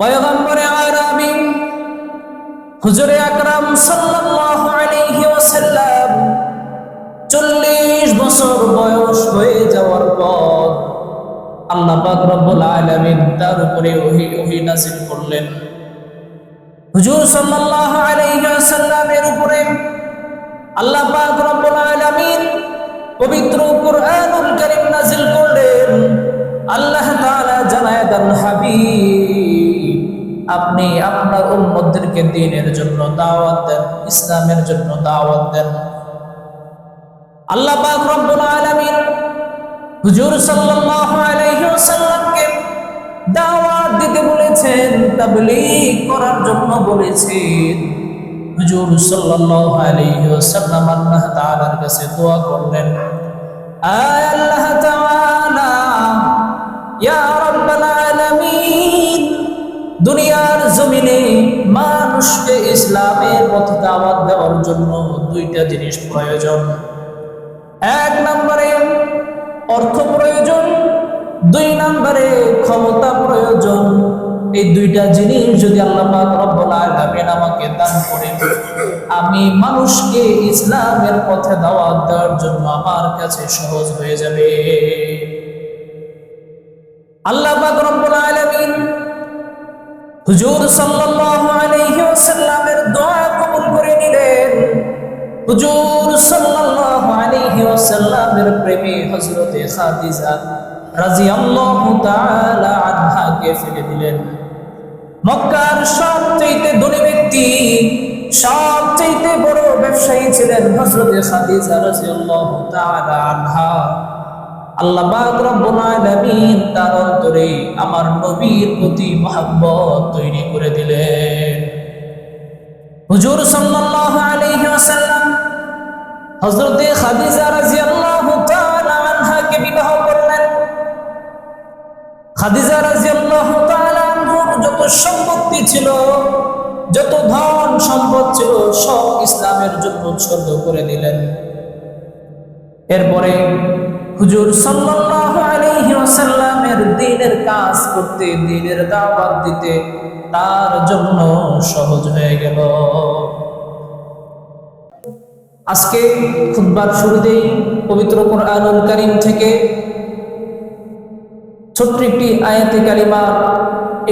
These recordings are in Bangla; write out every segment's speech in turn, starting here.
পয়গম্বরে আরবি হুজুরে আকরাম সাল্লাল্লাহু আলাইহি ওয়াসাল্লাম 40 বছর বয়স হয়ে যাওয়ার পর আল্লাহ পাক রব্বুল আলামিন তার উপরে ওহী ওহী নাযিল করলেন। হুজুর সাল্লাল্লাহু আলাইহি ওয়াসাল্লামের উপরে আল্লাহ পাক রব্বুল আলামিন পবিত্র কুরআনুল কারীম নাযিল করলেন। আল্লাহ তাআলা জানায় দেন, হাবিব আপনি আপনার উম্মতদেরকে দিনের জন্য দাওয়াত দেন, ইসলামের জন্য দাওয়াত দেন। আল্লাহ পাক রব্বুল আলামিন হুজুর সাল্লাল্লাহু আলাইহি ওয়াসাল্লামকে দাওয়াত দিতে বলেছেন, তাবলীগ করার জন্য বলেছেন। হুজুর সাল্লাল্লাহু আলাইহি ওয়াসাল্লাম আল্লাহ তাআলার কাছে দোয়া করলেন, আয় আল্লাহ তাআলা, ইয়া রাব্বাল আলামিন দুনিয়ার জমিনে মানুষকে ইসলামের পথে দাওয়াত দেওয়ার জন্য দুইটা জিনিস প্রয়োজন। এক নম্বরে অর্থ প্রয়োজন, দুই নম্বরে ক্ষমতা প্রয়োজন। এই দুইটা জিনিস যদি আল্লাহ পাক রব্বুল আলামিন আমাকে দান করেন, আমি মানুষকে ইসলামের পথে দাওয়াত দেওয়ার জন্য আমার কাছে সহজ হয়ে যাবে। আল্লাহ পাক রব্বুল আলামিন হুজুর সাল্লাল্লাহু আলাইহি ওয়াসাল্লামের দোয়া কবুল করে নিলেন। হুজুর সাল্লাল্লাহু আলাইহি ওয়াসাল্লামের প্রেমে হযরতে খাদিজা রাদিয়াল্লাহু তাআলা আনহাকে ফেলে দিলেন। মক্কার সবচেয়ে ধনী ব্যক্তি সবচেয়ে বড় ব্যবসায়ী ছিলেন হযরতে খাদিজা রাদিয়াল্লাহু তাআলা আনহা। আল্লাহ তার অন্তরে আমার নবীর প্রতি মহব্বত তৈরি করে দিলেন। হুজুর বিবাহ করলেন। যত সম্পত্তি ছিল, যত ধন সম্পদ ছিল, সব ইসলামের জন্য উৎসর্গ করে দিলেন। এরপরে হুজুর সাল্লাল্লাহু আলাইহি ওয়াসাল্লামের দ্বীনের কাজ করতে দ্বীনের দাওয়াত দিতে তার জন্য সহজ হয়ে গেল। আজকে খুতবার শুরুতেই পবিত্র কোরআনুল কারীম থেকে ছোট্ট একটি আয়াতে কালিমার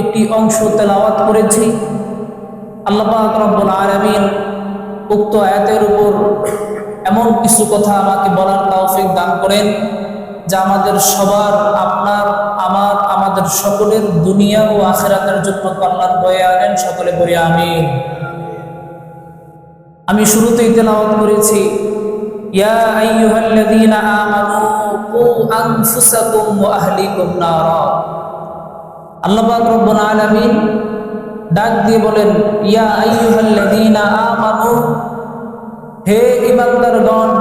একটি অংশ তেলাওয়াত করেছি। আল্লাহ রব্বুল আলামিন উক্ত আয়াতের উপর এমন কিছু কথা আমাকে বলার তৌফিক দান করেন যা আমাদের সবার, আপনার, আমার, আমাদের সকলের দুনিয়া ও আখেরাতের জন্য কল্যাণ বয়ে আনেন। সকলে বলি আমি আমি শুরুতেই তেলাওয়াত করেছি, ইয়া আইয়ুহাল্লাযীনা আমানু কু আনফুসাকুম ওয়া আহলিকুম নারা। আল্লাহ পাক রব্বুল আলামিন ডাক দিয়ে বলেন, ইয়া আইয়ুহাল্লাযীনা আমানু হে ইমানদারগণ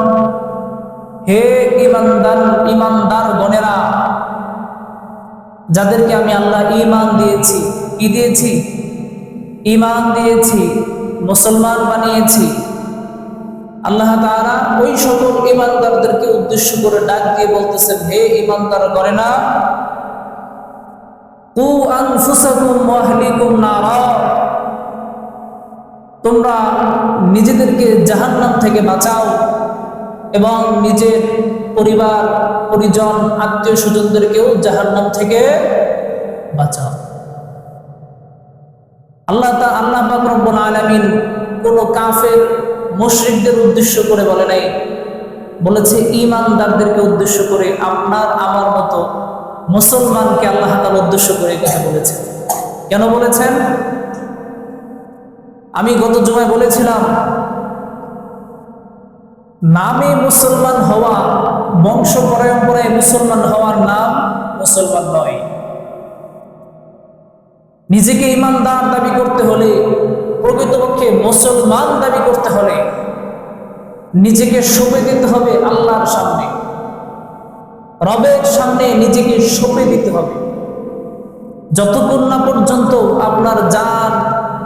হে ইমানদার ইমানদার গণেরা, যাদেরকে আমি আল্লাহ ইমান দিয়েছি, কি দিয়েছি? ইমান দিয়েছি, মুসলমান বানিয়েছি। আল্লাহ তারা ওই সকল ইমানদারদেরকে উদ্দেশ্য করে ডাক দিয়ে বলতেছেন, হে ইমানদার করে না কু আনফুসাকুম ওয়া আহলিকুম নারা তোমরা নিজেদেরকে জাহান্নাম থেকে বাঁচাও এবং নিজের পরিবার, পরিজন, আত্মীয় স্বজনদেরকেও জাহান্নাম থেকে বাঁচাও। আল্লাহ তা, আল্লাহ রব্বুল আলামিন কোন কাফের, মুশরিকদের উদ্দেশ্য করে বলে নাই। বলেছে ইমানদারদেরকে উদ্দেশ্য করে আপনার, আমার মতো মুসলমানকে আল্লাহ তার উদ্দেশ্য করে কথা বলেছেন। কেন বলেছেন? আমি গত জমায় বলেছিলাম, নামে মুসলমান হওয়া বংশ পরম্পরায় মুসলমান হওয়ার নাম মুসলমান নয়। নিজেকে ইমানদার দাবি করতে হলে, প্রকৃতপক্ষে মুসলমান দাবি করতে হলে, নিজেকে সঁপে দিতে হবে আল্লাহর সামনে। রবের সামনে নিজেকে সঁপে দিতে হবে। যতক্ষণ না পর্যন্ত আপনার জান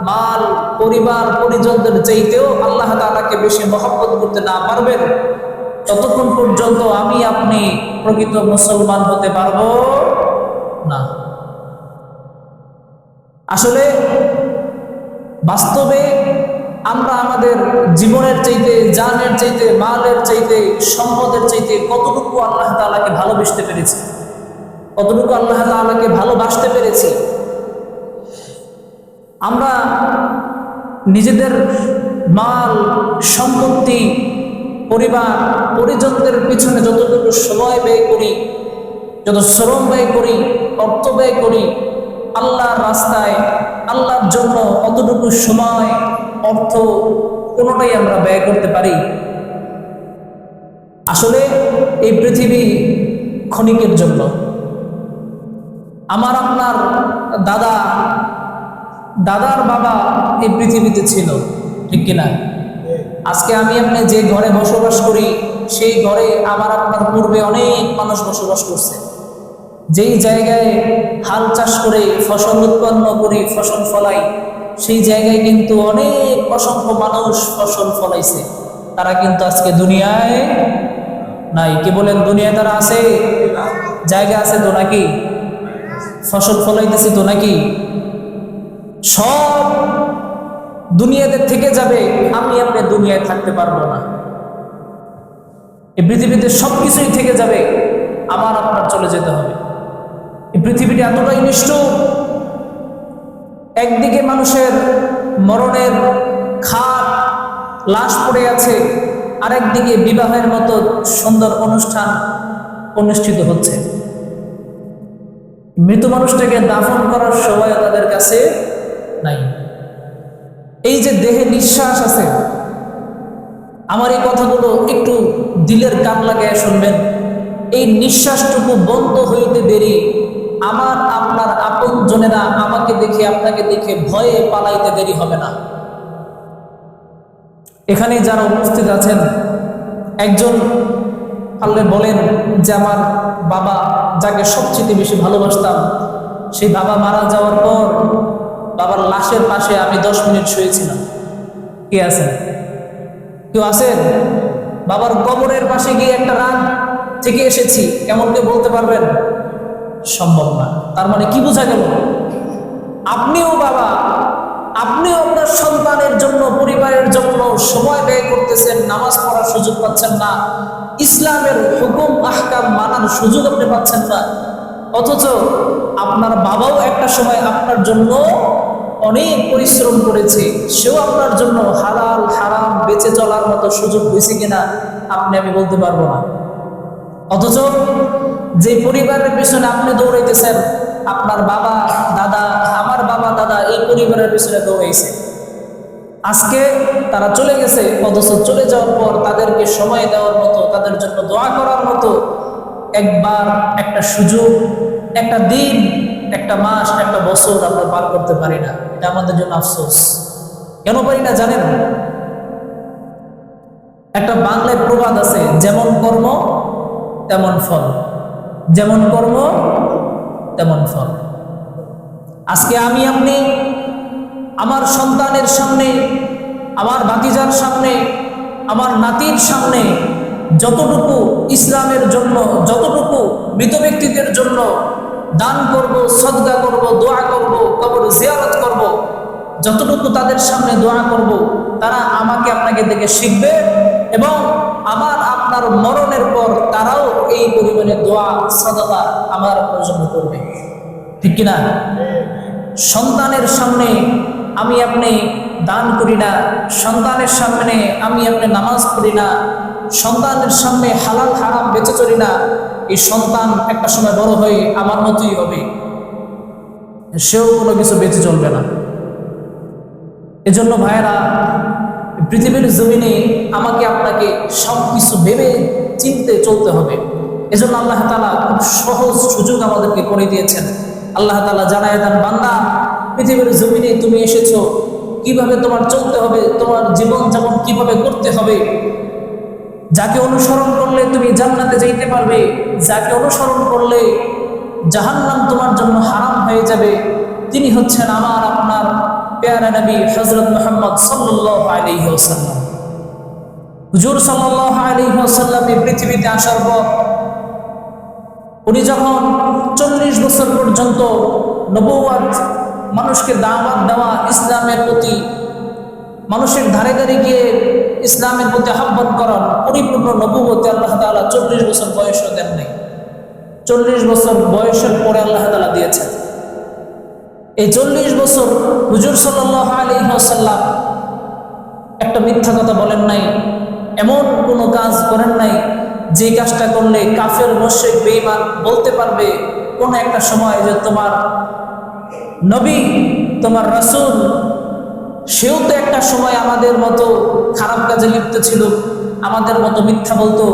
মাল, পরিবার, পরিজনদের চাইতেও আল্লাহ তালাকে বেশি মহব্বত করতে না পারবেন। ততক্ষণ পর্যন্ত আমি আপনি প্রকৃত মুসলমান হতে পারব না। আসলে বাস্তবে আমরা আমাদের জীবনের চাইতে, জানের চাইতে, মালের চাইতে, সম্পদের চাইতে কতটুকু আল্লাহ তাআলাকে ভালোবাসতে পেরেছি? কতটুকু আল্লাহ তাআলাকে ভালোবাসতে পেরেছি? আমরা নিজেদের মাল, সম্পত্তি, পরিবার, পরিজনদের পিছনে যতটুকু সময় ব্যয় করি, যত শ্রম ব্যয় করি, অর্থ ব্যয় করি, আল্লাহর রাস্তায়, আল্লাহর জন্য অতটুকু সময়, অর্থ কোনোটাই আমরা ব্যয় করতে পারি। আসলে এই পৃথিবী ক্ষণিকের জন্য। আমার আপনার দাদা দাদার বাবা এই পৃথিবীতে ছিল, ঠিক কিনা? আজকে আমি আপনি যে ঘরে বসবাস করি, সেই ঘরে আমার আপনার পূর্বে অনেক মানুষ বসবাস করছে। যেই জায়গায় হাল চাষ করে, ফসল উৎপন্ন করি, ফসল ফলাই, সেই জায়গায় কিন্তু অনেক অসংখ্য মানুষ ফসল ফলাইছে। তারা কিন্তু আজকে দুনিয়ায় নাই। কি বলেন, দুনিয়ায় তারা আছে? জায়গা আছে তো নাকি? ফসল ফলাইতেছে তো নাকি? সব দুনিয়াতে থেকে যাবে, আমি আপনি দুনিয়ায় থাকতে পারব না। এই পৃথিবীতে সব কিছুই থেকে যাবে আমার আপনার চলে যেতে হবে। এই পৃথিবীটি এতটাই নিষ্ঠুর, একদিকে মানুষের মরণের খাট লাশ পড়ে আছে, আরেকদিকে বিবাহের মতো সুন্দর অনুষ্ঠান অনুষ্ঠিত হচ্ছে। মৃত মানুষটাকে দাফন করার সময় তাদের কাছে নাই। এই যে দেহে নিঃশ্বাস আছে, আমার এই কথাগুলো একটু দিলের কান লাগায় শুনবেন। এই নিঃশ্বাসটুকু বন্ধ হইতে দেরি, আমার, আপনার আপন জনেরা আমাকে দেখে আপনাকে দেখে ভয়ে পালাইতে দেরি হবে না। এখানে যারা উপস্থিত আছেন, একজন আল্লাহ বলেন যে, আমার বাবা যাকে সবচেয়ে বেশি ভালোবাসতাম, সেই বাবা মারা যাওয়ার পর বাবার লাশের পাশে আমি দশ মিনিট শুয়েছিলাম। কে আছেন? কেউ আছেন? বাবার কবরের পাশে গিয়ে একটা রাত থেকে এসেছি কেমন কে বলতে পারবেন? সম্ভব না। তার মানে কি বোঝা গেল? আপনিও বাবা, আপনিও আপনার সন্তানের জন্য, পরিবারের জন্য সময় ব্যয় করতেছেন, নামাজ পড়ার সুযোগ পাচ্ছেন না, ইসলামের হুকুম, আহকাম মানার সুযোগ আপনি পাচ্ছেন না। অথচ আপনার বাবাও একটা সময় আপনার জন্য অনেক পরিশ্রম করেছে, সেও আপনার জন্য হালাল, হারাম, বেঁচে চলার মতো সুযোগ হয়েছে কিনা, আপনি আমি বলতে পারব না। অথচ যে পরিবারের পিছনে আপনি দৌড়াইতেছেন, আপনার বাবা, দাদা, আমার বাবা, দাদা এই পরিবারের পিছনে দৌড়াইছে। আজকে তারা চলে গেছে, অথচ চলে যাওয়ার পর তাদেরকে সময় দেওয়ার মতো, তাদের জন্য দোয়া করার মতো, একবার একটা সুযোগ, একটা দিন একটা মাস, একটা বছর আমরা পার করতে পারি না। এটা আমাদের জন্য আফসোস। কেন পারি না জানেন? একটা বাংলায় প্রবাদ আছে, যেমন কর্ম, তেমন ফল। যেমন কর্ম, তেমন ফল। আজকে আমি, আপনি, আমার সন্তানের সামনে, আমার ভাতিজার সামনে, আমার নাতির সামনে, যতটুকু ইসলামের জন্য, যতটুকু মৃত ব্যক্তিদের জন্য দান করব, সদগা করব, দোয়া করব, কবর জিয়ারত করব। যতটুকু তাদের সামনে দোয়া করব, তারা আমাকে আপনাকে দেখে শিখবে এবং আমার আপনার মরণের পর তারাও এই পরিমাণে দোয়া, সদগা আমার জন্য করবে। ঠিক কিনা? সন্তানের সামনে আমি আপনি দান করি না, সন্তানের সামনে আমি আপনি নামাজ পড়ি না সন্তানের সামনে হালাল, হারাম বেঁচে চলি না, এই সন্তান একটা সময় বড় হয়ে আমার মতোই হবে। সেও কোনো কিছু বেঁচে চলবে না। এজন্য ভাইয়েরা, পৃথিবীর জমিনে আমাকে আপনাকে সব কিছু ভেবে চিনতে চলতে হবে। এজন্য আল্লাহ তালা খুব সহজ সুযোগ আমাদেরকে করে দিয়েছেন। আল্লাহ তালা জানায় দেন, বান্দা, পৃথিবীর জমিনে তুমি এসেছ, কীভাবে তোমার চলতে হবে, তোমার জীবন যেমন কীভাবে করতে হবে যাকে অনুসরণ করলে তুমি জান্নাতে যাইতে পারবে, যাকে অনুসরণ করলে জাহান্নাম তোমার জন্য হারাম হয়ে যাবে, তিনি হচ্ছেন আমার, আপনার পেয়ারা নবী হজরত মোহাম্মদ সাল্লাহ আলহিহাসাল্লাম হুজুর সাল্লাহ আলহিহাসাল্লাম এই পৃথিবীতে আসার পর উনি যখন চল্লিশ বছর পর্যন্ত নবুয়াত মানুষকে দাওয়াত দেওয়া ইসলামের প্রতি মানুষের ধারে ধারে গিয়ে ইসলামের প্রতি আহ্বান করার পরিপূর্ণ নবুবতে আল্লাহ তাআলা চল্লিশ বছর বয়সও দেন নাই। চল্লিশ বছর বয়সের পরে আল্লাহ তালা দিয়েছেন। এই চল্লিশ বছর হুজুর সাল্লাহ আলী সাল্লাম একটা মিথ্যা কথা বলেন নাই, এমন কোনো কাজ করেন নাই যে কাজটা করলে কাফের মোশেক বেঈমান বলতে পারবে কোন একটা সময় যে তোমার নবী, তোমার রাসূল সেও তো একটা সময় আমাদের মতো খারাপ কাজে লিপ্ত ছিল, আমাদের মতো মিথ্যা বলতো,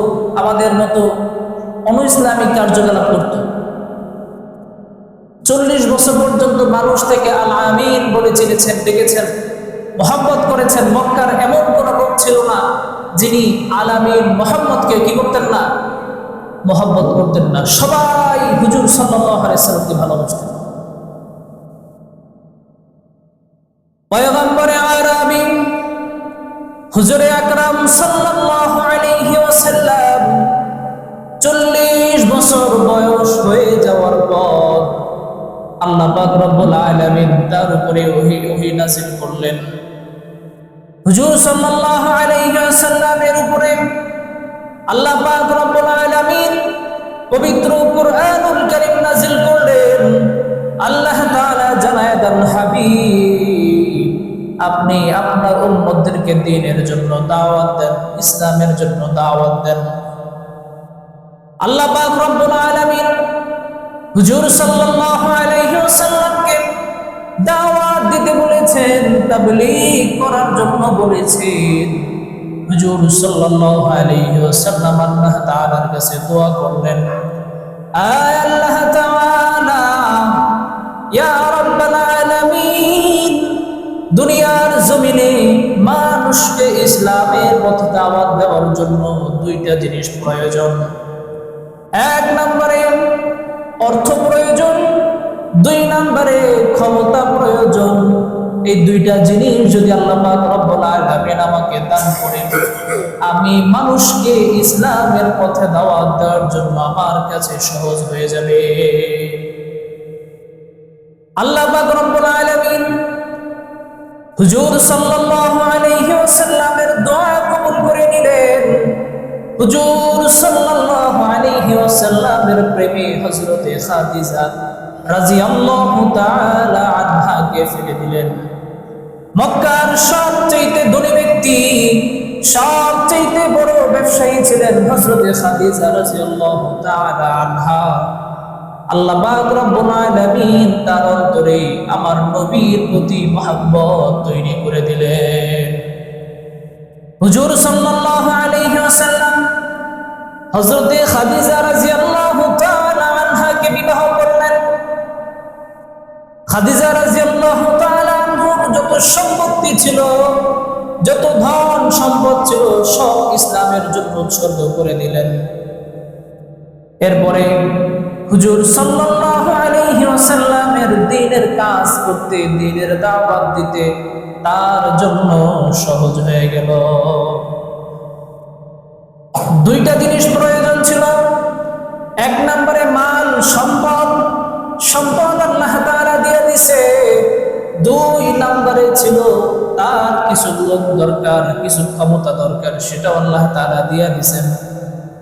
আমাদের মতো অনু ইসলামিক কার্যকলাপ করতো। চল্লিশ বছর পর্যন্ত মানুষ থেকে আল আমিন বলে চিনেছেন, ডেকেছেন মোহাম্মত করেছেন। মক্কার এমন কোন লোক ছিল না যিনি আল আমিন মোহাম্মদকে কি করতেন না? মোহাম্মত করতেন না। সবাই হুজুর সাল্লামকে ভালোবাসতেন। পয়গম্বরে হুজুরে আকরাম সাল্লাল্লাহু আলাইহি ওয়াসাল্লাম চল্লিশ বছর বয়স হয়ে যাওয়ার পর আল্লাহ পাক রব্বুল আলামিন তার উপরে ওহী ওহী নাযিল করলেন। হুজুর সাল্লাল্লাহু আলাইহি ওয়াসাল্লামের উপরে আল্লাহ পাক রব্বুল আলামিন পবিত্র কুরআনুল কারীম নাযিল করলেন। আল্লাহ আপনি আপনার উম্মতদেরকে দিনের জন্য দাওয়াত দেন, ইসলামের জন্য দাওয়াত দেন। আল্লাহ পাক রব্বুল আলামিন হুজুর সাল্লাল্লাহু আলাইহি ওয়াসাল্লামকে দাওয়াত দিতে বলেছেন, তাবলীগ করার জন্য বলেছেন। হুজুর সাল্লাল্লাহু আলাইহি ওয়াসাল্লাম আল্লাহ তাআলার কাছে দোয়া করলেন, আয় আল্লাহ তাআলা, ইয়া রাব্বাল আলামিন দুনিয়ার জমিনে মানুষকে ইসলামের পথে দাওয়াত দেওয়ার জন্য দুইটা জিনিস প্রয়োজন। এক নম্বরে অর্থ প্রয়োজন, দুই নম্বরে ক্ষমতা প্রয়োজন। এই দুইটা জিনিস যদি আল্লাহ পাক রব্বুল আলামিন আমাকে দান করে আমি মানুষকে ইসলামের পথে দাওয়াত দেওয়ার জন্য আমার কাছে সহজ হয়ে যাবে। আল্লাহ পাক হুজুর সাল্লাল্লাহু আলাইহি ওয়াসাল্লামের দোয়া কবুল করে নিলেন। হুজুর সাল্লাল্লাহু আলাইহি ওয়াসাল্লামের প্রেমে হযরতে খাদিজা রাদিয়াল্লাহু তাআলা আনহাকে ফেলে দিলেন। মক্কার সবচেয়ে ধনী ব্যক্তি সবচেয়ে বড় ব্যবসায়ী ছিলেন হযরতে খাদিজা রাদিয়াল্লাহু তাআলা আনহা। আল্লাহ আলামিন তার অন্তরে আমার নবীর প্রতি মহব্বত তৈরি করে দিলেন। হুজুর সাল্লাল্লাহু আলাইহি ওয়াসাল্লাম হযরতে খাদিজা রাদিয়াল্লাহু তাআলা আনহাকে বিবাহ করলেন। খাদিজা রাদিয়াল্লাহু তাআলা আনহার যত সম্পত্তি ছিল, যত ধন সম্পদ ছিল, সব ইসলামের জন্য উৎসর্গ করে দিলেন। এরপরে হুজুর সাল্লাল্লাহু আলাইহি ওয়াসাল্লামের দ্বীনের কাজ করতে দ্বীনের দাওয়াত দিতে তার জন্য সহজ হয়ে গেল। দুইটা জিনিস প্রয়োজন ছিল। এক নম্বরে মাল, সম্পদ। সম্পদ আল্লাহ তাআলা দিয়ে দিছে। দুই নম্বরে ছিল তার কিছু লোক দরকার, কিছু ক্ষমতা দরকার সেটা আল্লাহ তাআলা দিয়ে দিছেন।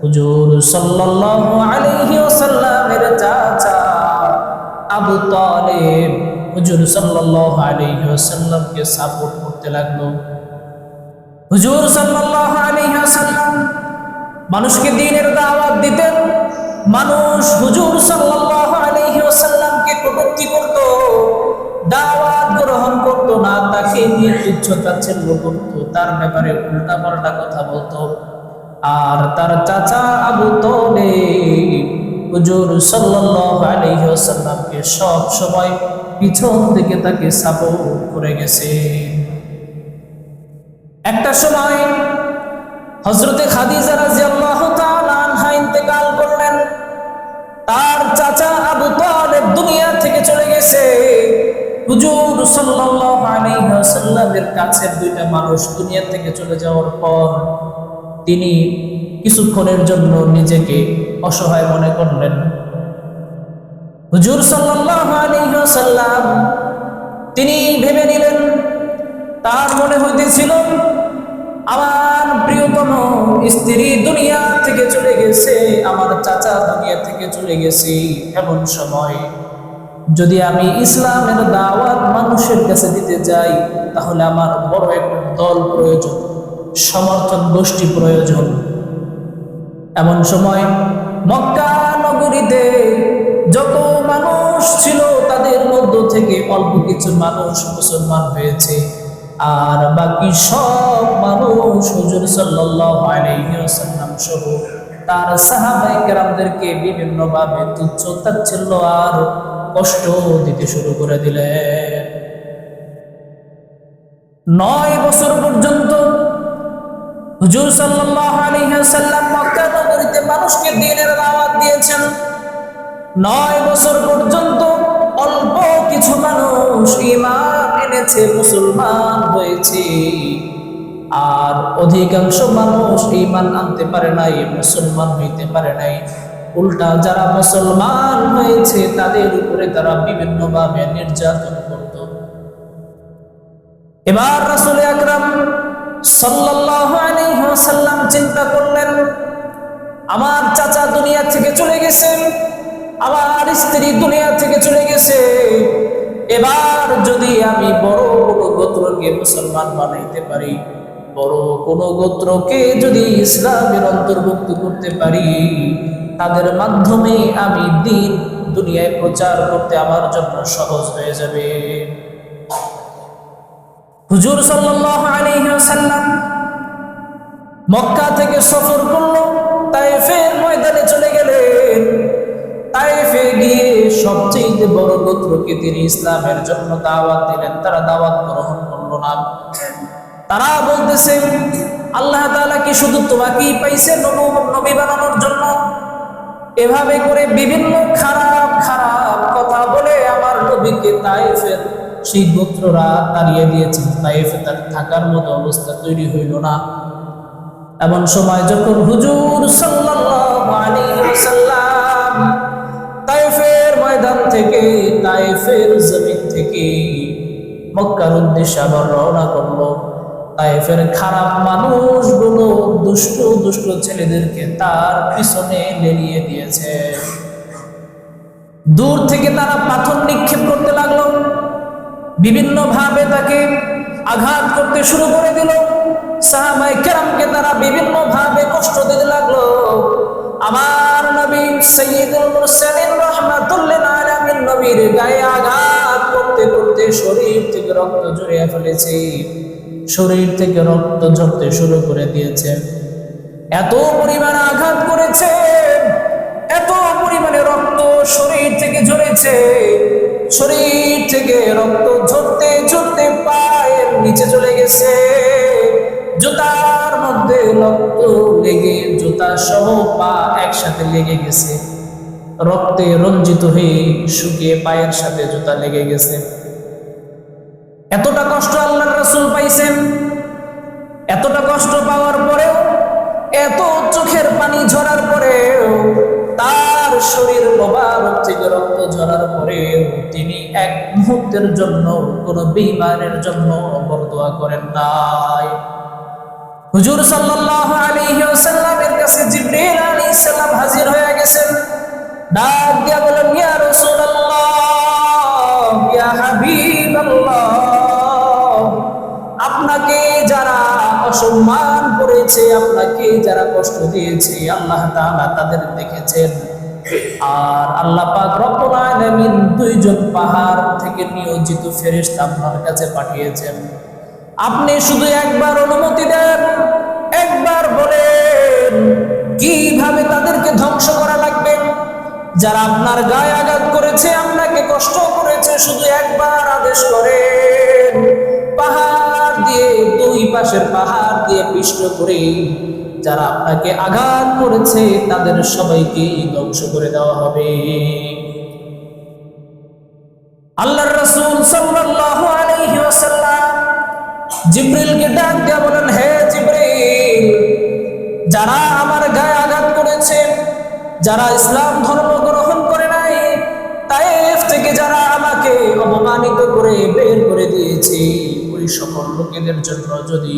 হুজুর সাল্লাল্লাহু আলাইহি ওয়াসাল্লামের চাচা আবু তালেব হুজুর সাল্লাল্লাহু আলাইহি ওয়াসাল্লামকে সাপোর্ট করতে লাগল। হুজুর সাল্লাল্লাহু আলাইহি ওয়াসাল্লাম মানুষকে দ্বীনের দাওয়াত দিতেন, মানুষ হুজুর সাল্লাল্লাহু আলাইহি ওয়াসাল্লামকে কটূক্তি করত, দাওয়াত গ্রহণ করত না, তাকে নিয়ে তুচ্ছ তাচ্ছিল্য করত, তার ব্যাপারে উল্টা পাল্টা কথা বলতো। আর তার চাচা আবু তালেব হুজুর সাল্লাল্লাহু আলাইহি ওয়াসাল্লামকে সব সময় পিছন থেকে তাকে সাপোর্ট করে গেছে। একটা সময় হযরতে খাদিজা রাদিয়াল্লাহু তাআলা আনহা ইন্তেকাল করলেন। তার চাচা আবু তালেব দুনিয়া থেকে চলে গেছে। হুজুর সাল্লাল্লাহু আলাইহি ওয়াসাল্লামের কাছে দুইটা মানুষ দুনিয়া থেকে চলে যাওয়ার পর তিনি কিছুক্ষণের জন্য নিজেকে অসহায় মনে করলেন। হুজুর সাল্লাম তিনি ভেবে নিলেন, তার মনে হইতেছিল, আমার প্রিয়তম স্ত্রী দুনিয়া থেকে চলে গেছে, আমার চাচা দুনিয়া থেকে চলে গেছে এমন সময়। যদি আমি ইসলামের দাওয়াত মানুষের কাছে দিতে যাই, তাহলে আমার বড় একটা দল প্রয়োজন। সমর্থন গোষ্ঠী প্রয়োজন। এমন সময় মক্কা নগরীতে যত মানুষ ছিল, তাদের মধ্য থেকে অল্প কিছু মানুষ মুসলমান হয়েছে। আর বাকি সব মানুষ হুজুর সাল্লাল্লাহু সহ তার সাহাবায়ে কেরামদেরকে বিভিন্ন ভাবে তুচ্ছ তাচ্ছিল্য আর কষ্ট দিতে শুরু করে দিলেন। নয় বছর পর্যন্ত হুজুর সাল্লাল্লাহু আলাইহি ওয়াসাল্লাম মক্কা নগরীতে মানুষকে দ্বীনের দাওয়াত দিয়েছেন। নয় বছর পর্যন্ত অল্প কিছু মানুষ ঈমান এনেছে, মুসলমান হয়েছে। আর অধিকাংশ মানুষ ঈমান আনতে পারে নাই, মুসলমান হইতে পারে নাই। উল্টা যারা মুসলমান হয়েছে, তাদের উপরে তারা বিভিন্নভাবে নির্যাতন করত। এবার রাসূল আকরাম ওয়াসাল্লাম চিন্তা করলেন, আমার চাচা দুনিয়া থেকে চলে গেছেন আমার স্ত্রী দুনিয়া থেকে চলে গেছে, এবার যদি আমি বড় কোনো গোত্রকে মুসলমান বানাইতে পারি, বড় কোনো গোত্রকে যদি ইসলামের অন্তর্ভুক্ত করতে পারি, তাদের মাধ্যমে আমি দিন দুনিয়ায় প্রচার করতে আমার জন্য সহজ হয়ে যাবে। হুজুর ওয়াসাল্লাম মক্কা থেকে সফর করল, তাইফের ময়দানে চলে গেলেন। তাইফে গিয়ে সবচেয়ে বড় গোত্রকে তিনি ইসলামের জন্য দাওয়াত দিলেন, তারা দাওয়াত গ্রহণ করল না। তারা বলতেছে, আল্লাহ তাআলা কি শুধু তোমাকেই পাইছে নবী বানানোর জন্য? এভাবে করে বিভিন্ন খারাপ খারাপ কথা বলে আমার নবীকে তাইফের সেই গোত্ররা তাড়িয়ে দিয়েছেন তাইফে তার থাকার মতো অবস্থা তৈরি হইল না। এমন সময় যখন হুজুর সাল্লাল্লাহু তাইফের ময়দান থেকে, তাইফের জমিন থেকে মক্কার উদ্দেশ্যে আবার রওনা করল। তাইফের খারাপ মানুষগুলো দুষ্ট দুষ্ট ছেলেদেরকে তার পিছনে লেলিয়ে দিয়েছে। দূর থেকে তারা পাথর নিক্ষেপ করতে লাগল। বিভিন্ন ভাবে তাকে আঘাত করতে শুরু করে দিল। সাহাবাই কেরামকে তারা বিভিন্ন ভাবে কষ্ট দিতে লাগল। আমার নবী সৈয়দুল মুরসালিন রহমাতুল্লিল আলামিন নবীর গায়ে আঘাত করতে করতে শরীর থেকে রক্ত ঝরিয়ে ফেলেছে। শরীর থেকে রক্ত ঝরতে শুরু করে দিয়েছে। এত পরিমাণে আঘাত করেছে, এত পরিমাণে রক্ত শরীর থেকে ঝরেছে। শরীর থেকে রক্ত ঝরতে ঝরতে পায়ের নিচে চলে গেছে। জুতার মধ্যে রক্ত লেগে, জুতা সহ পা একসাথে লেগে গেছে। রক্তে রঞ্জিত হয়ে শুকিয়ে পায়ের সাথে জুতা লেগে গেছে। এতটা কষ্ট আল্লাহ রসুল পাইছেন? এতটা কষ্ট পাওয়ার পরেও এত চোখের পানি ঝরার তার শরীর মোবারক থেকে রক্ত ঝরার পরেও তিনি এক মুহূর্তের জন্য কোন বেঈমানের জন্য বরদোয়া করেন নাই। হুজুর সাল্লাল্লাহু আলাইহি ওয়াসাল্লামের কাছে জিবরিল আলাইহিস সালাম হাজির হয়ে গেছেন। ডাক দিয়া বলেন, ইয়া রাসূলুল্লাহ, ইয়া হাবিবাল্লাহ, আপনাকে যারা অসম্মান করেছে, আপনাকে যারা কষ্ট দিয়েছে, আল্লাহ তাআলা তাদের দেখেছেন। আর আল্লাহ পাক রব্বুল আলামিন দুইজন পাহাড় থেকে নিয়োজিত ফেরেশতা আপনার কাছে পাঠিয়েছেন। আপনি শুধু একবার অনুমতি দেন, একবার বলেন কীভাবে তাদেরকে ধ্বংস করা লাগবে। যারা আপনার গায়ে আঘাত করেছে, আপনাকে কষ্ট করেছে, শুধু একবার আদেশ করেন। পাহাড় দিয়ে দুই পাশের পাহাড় দিয়ে পিষ্ট করে যারা আপনাকে আঘাত করেছে, তাদের সবাইকে ধ্বংস করে দেওয়া হবে। আল্লাহর রাসূল সাল্লাল্লাহু আলাইহি ওয়াসাল্লাম জিব্রিলকে ডাক দিয়ে বলেন, হে জিব্রিল, যারা আমার গায়ে আঘাত করেছে, যারা ইসলাম ধর্ম গ্রহণ করে নাই তাইফ থেকে যারা আমাকে অপমানিত করে বের করে দিয়েছে, ওই সকল লোকেদের জন্য যদি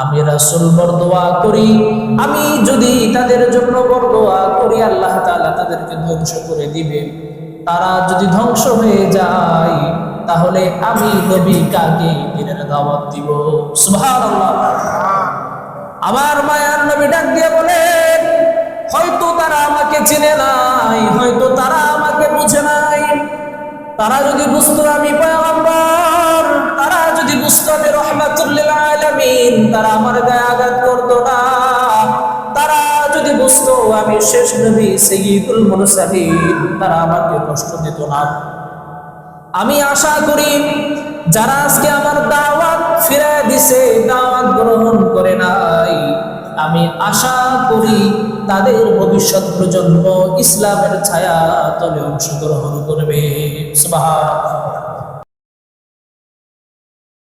আমি রাসুল বরদোয়া করি। আমি যদি তাদের জন্য বরদোয়া করি, আল্লাহ তালা তাদেরকে ধ্বংস করে দিবে। তারা যদি ধ্বংস হয়ে যায়, তাহলে আমি নবী কাকে দিনের দাওয়াত দিব? আমার মায়ার নবী ডাক দিয়ে বলেন হয়তো তারা আমাকে চিনে নাই, হয়তো তারা আমাকে বুঝে নাই। তারা যদি বুঝতো আমি তারা তারা আমার গায়ে আঘাত করতো না। তারা যদি বুঝতো আমি শেষ দিত না। আমি আশা করি যারা আজকে আমার দাওয়াত ফিরে দিছে, দাওয়াত গ্রহণ করে নাই, আমি আশা করি তাদের ভবিষ্যৎ প্রজন্ম ইসলামের ছায়া তলে অংশগ্রহণ করবে।